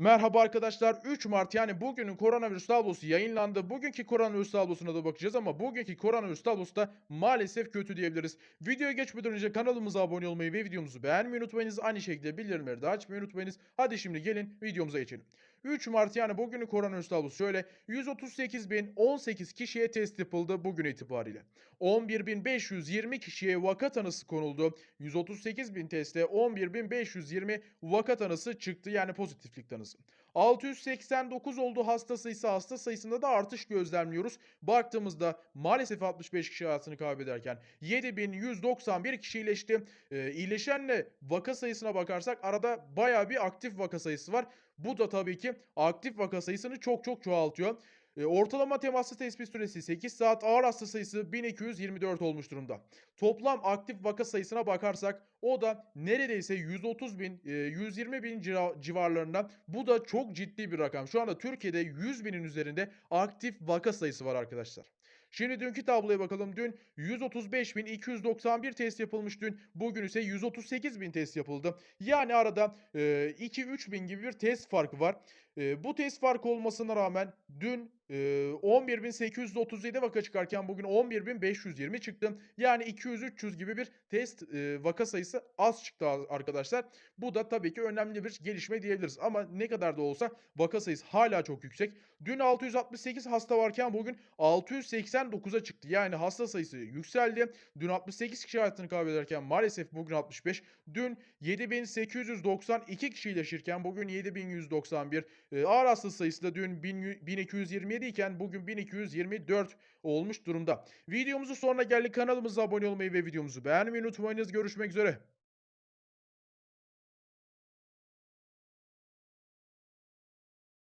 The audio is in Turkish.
Merhaba arkadaşlar. 3 Mart yani bugünün koronavirüs tablosu yayınlandı. Bugünkü koronavirüs tablosuna da bakacağız ama bugünkü koronavirüs tablosu da maalesef kötü diyebiliriz. Videoya geçmeden önce kanalımıza abone olmayı ve videomuzu beğenmeyi unutmayınız. Aynı şekilde bildirimleri de açmayı unutmayınız. Hadi şimdi gelin videomuza geçelim. 3 Mart yani bugünün koronavirüs tablosu şöyle. 138.018 kişiye test yapıldı bugün itibariyle. 11.520 kişiye vaka tanısı konuldu. 138.000 testte 11.520 vaka tanısı çıktı yani pozitiflik tanısı. 689 oldu hasta sayısı. Hasta sayısında da artış gözlemliyoruz. Baktığımızda maalesef 65 kişi hayatını kaybederken 7191 kişi iyileşti. Ee, iyileşenle vaka sayısına bakarsak arada baya bir aktif vaka sayısı var. Bu da tabii ki aktif vaka sayısını çok çok çoğaltıyor. E, ortalama temaslı tespit süresi 8 saat, ağır hasta sayısı 1224 olmuş durumda. Toplam aktif vaka sayısına bakarsak o da neredeyse 130 bin, e, 120 bin cira- civarlarında. Bu da çok ciddi bir rakam. Şu anda Türkiye'de 100 binin üzerinde aktif vaka sayısı var arkadaşlar. Şimdi dünkü tabloya bakalım. Dün 135.291 test yapılmış dün. Bugün ise 138.000 test yapıldı. Yani arada e, 2-3 bin gibi bir test farkı var. E, bu test farkı olmasına rağmen dün e, 11.837 vaka çıkarken bugün 11.520 çıktı. Yani 200-300 gibi bir test vaka sayısı az çıktı arkadaşlar. Bu da tabii ki önemli bir gelişme diyebiliriz. Ama ne kadar da olsa vaka sayısı hala çok yüksek. Dün 668 hasta varken bugün 689'a çıktı. Yani hasta sayısı yükseldi. Dün 68 kişi hayatını kaybederken maalesef bugün 65. Dün 7892 kişi iyileşirken bugün 7191. E, ağır hasta sayısı da dün 1000 1227 iken bugün 1224 olmuş durumda. Videomuzun sonuna geldik. Kanalımıza abone olmayı ve videomuzu beğenmeyi unutmayınız. Görüşmek üzere.